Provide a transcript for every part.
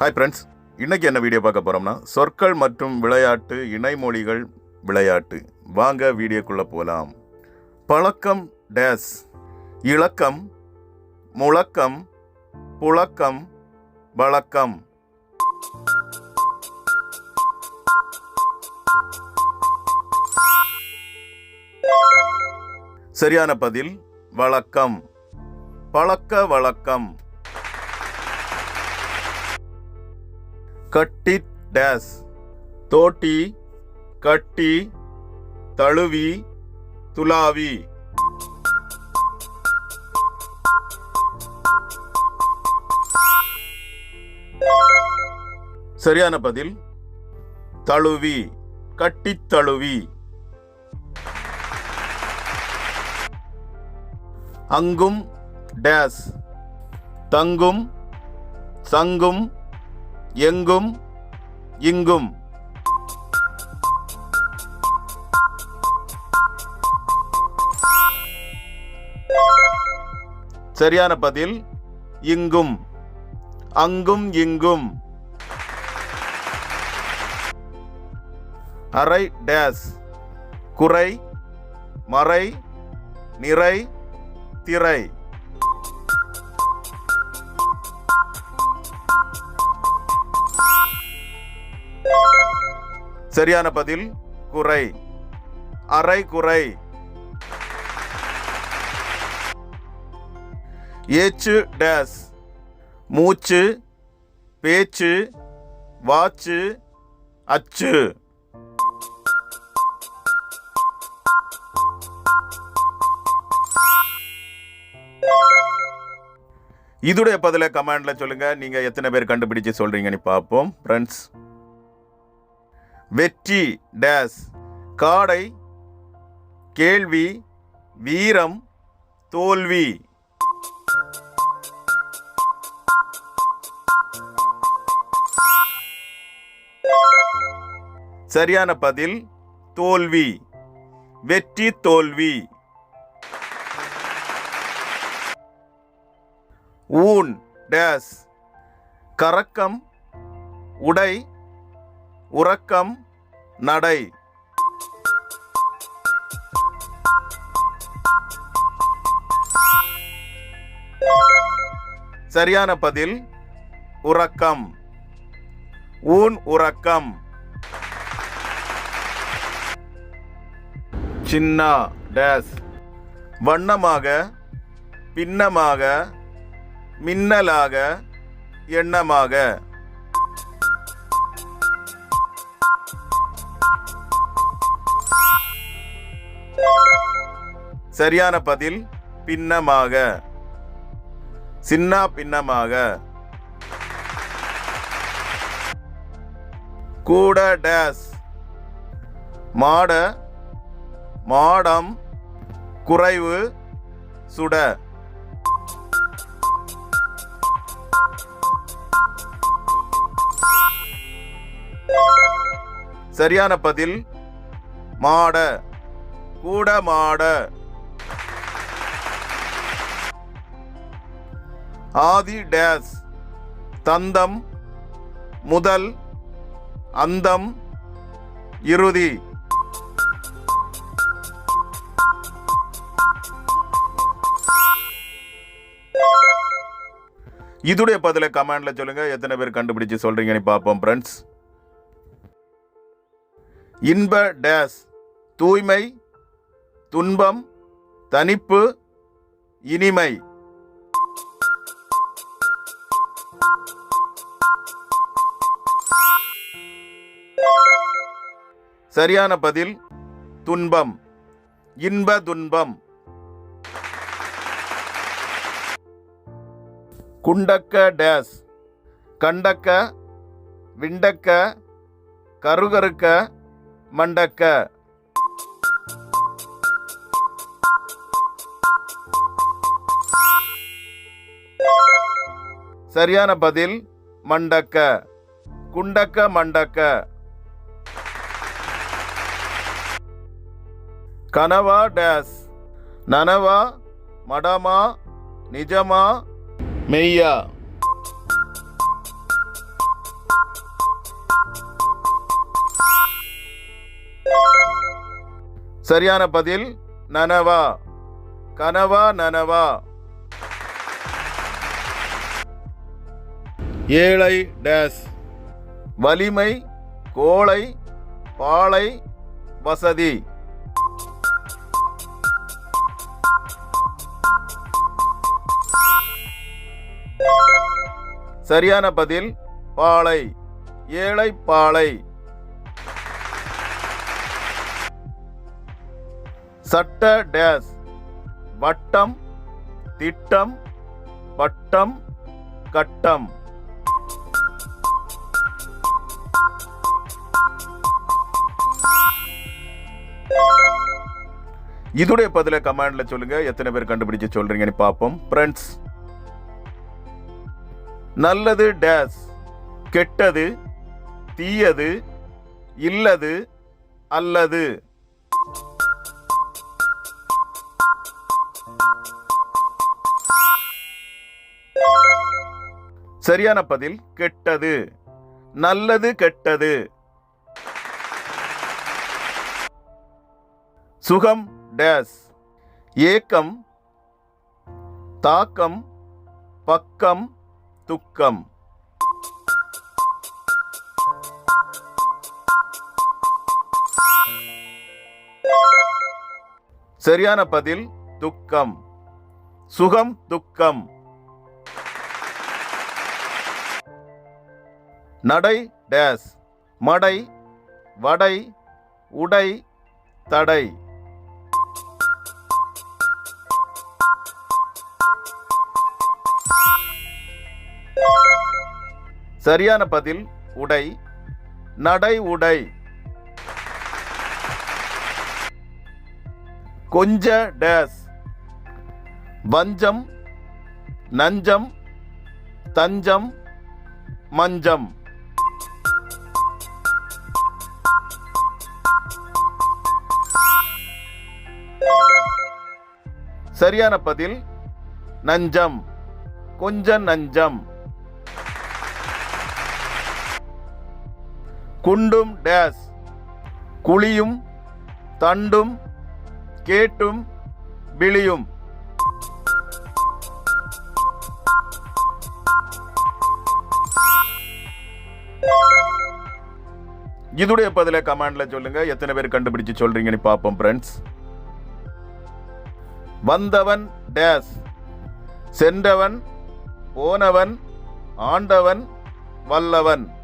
Hi friends இன்றைக்கி என்ன video பார்க்க போகிறோம்னா சொற்கள் மற்றும் விளையாட்டு இணைமொழிகள் விளையாட்டு. வாங்க வீடியோக்குள்ளே போகலாம் பழக்கம் டேஸ் இலக்கம் முழக்கம் புழக்கம் வழக்கம். சரியான பதில் வழக்கம். பழக்க வழக்கம். கட்டி டேஸ். தோட்டி கட்டி தழுவி துலாவி சரியான பதில். தழுவி கட்டித் தழுவி. அங்கும் டேஸ். தங்கும் சங்கும் எங்கும் இங்கும். சரியான பதில் இங்கும். அங்கும் இங்கும். அரை டேஸ். குறை மறை நிறை திரை. சரியான பதில் குறை. அரை குறை. ஏச்சு டேஸ் மூச்சு பேச்சு வாச்சு அச்சு. இதுடைய பதில கமெண்ட்ல சொல்லுங்க. நீங்க எத்தனை பேர் கண்டுபிடிச்சு சொல்றீங்கன்னு பார்ப்போம். ஃப்ரெண்ட்ஸ் வெற்றி டேஸ். காடை கேள்வி வீரம் தோல்வி. சரியான பதில் தோல்வி. வெற்றி தோல்வி. ஊன் டேஸ். கறக்கம் உடை உறக்கம் நடை. சரியான பதில் உறக்கம். ஊன் உறக்கம். சின்ன டேஸ். வண்ணமாக பின்னமாக மின்னலாக எண்ணமாக. சரியான பதில் பின்னமாக. சின்ன பின்னமாக. கூட டேஸ். மாட மாடம் குறைவு சுட. சரியான பதில் மாட கூட மாட. ஆதி டேஸ். தந்தம் முதல் அந்தம் இறுதி. இதுடைய பதில கமெண்ட்ல சொல்லுங்க. எத்தனை பேர் கண்டுபிடிச்சு சொல்றீங்கன்னு பார்ப்போம் ஃப்ரெண்ட்ஸ் இன்ப டேஸ். தூய்மை துன்பம் தனிப்பு இனிமை. சரியான பதில் துன்பம். இன்ப துன்பம். குண்டக்க டேஸ். கண்டக்க விண்டக்க கருகருக்க மண்டக்க. சரியான பதில் மண்டக்க. குண்டக்க மண்டக்க. கனவா டேஸ். நனவா மடமா நிஜமா? மெய்யா. சரியான பதில் நனவா. கனவா நனவா. ஏழை டேஸ். வலிமை கோளை பாலை வசதி. சரியான பதில் பாலை. ஏழை பாலை. சட்ட டேஸ். வட்டம் திட்டம் வட்டம் கட்டம். இதுடைய பதில கமெண்ட்ல சொல்லுங்க. எத்தனை பேர் கண்டுபிடிச்சு சொல்றீங்கன்னு பார்ப்போம். ஃப்ரெண்ட்ஸ் நல்லது டேஸ் கெட்டது தீயது இல்லது அல்லது. சரியான பதில் கெட்டது. நல்லது கெட்டது. சுகம் டேஸ். ஏக்கம் தாக்கம் பக்கம் துக்கம். சரியான பதில் துக்கம். சுகம் துக்கம். நடை டேஸ். மடை வடை உடை தடை. சரியான பதில் உடை. நடை உடை. கொஞ்ச டேஸ். வஞ்சம் நஞ்சம் தஞ்சம் மஞ்சம். சரியான பதில் நஞ்சம். கொஞ்ச நஞ்சம். குண்டும் டேஸ். குழியும் தண்டும் கேட்டும் விழியும். இதுடைய பதில கமெண்ட்ல சொல்லுங்க. எத்தனை பேர் கண்டுபிடிச்சு சொல்றீங்கன்னு பார்ப்போம் ஃப்ரெண்ட்ஸ் வந்தவன் டேஸ். சென்றவன் போனவன் ஆண்டவன் வல்லவன்.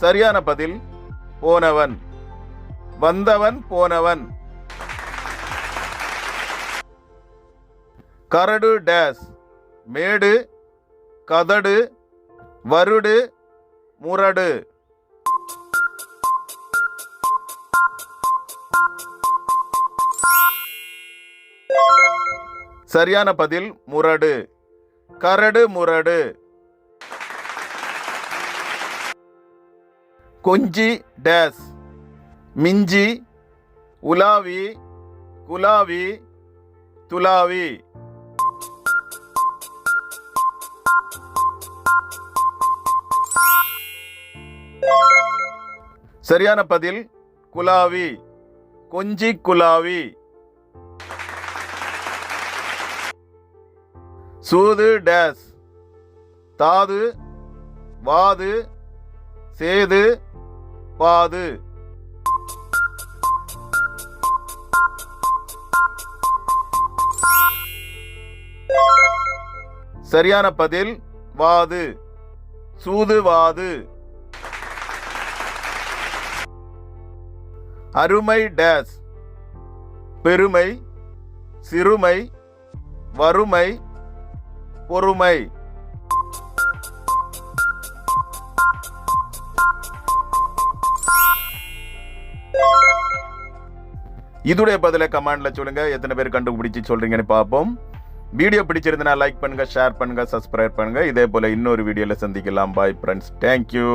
சரியான பதில் போனவன். வந்தவன் போனவன். கரடு டேஸ். மேடு கதடு. வருடு முரடு. சரியான பதில் முரடு. கரடு முரடு. கொஞ்சி டேஸ். மிஞ்சி உலாவி குலாவி துலாவி. சரியான பதில் குலாவி. கொஞ்சி குலாவி. சூது டேஸ். தாது வாது சேது ஒப்பாது சரியான பதில் வாது. சூதுவாது அருமை டேஸ். பெருமை சிறுமை வறுமை பொறுமை. இதுடைய பதிலை கமெண்ட்ல சொல்லுங்க. எத்தனை பேர் கண்டுபிடிச்சு சொல்றீங்கன்னு பார்ப்போம். வீடியோ பிடிச்சிருந்தனா லைக் பண்ணுங்க ஷேர் பண்ணுங்க சப்ஸ்கிரைப் பண்ணுங்க. இதே போல இன்னொரு வீடியோல சந்திக்கலாம். Bye friends thank you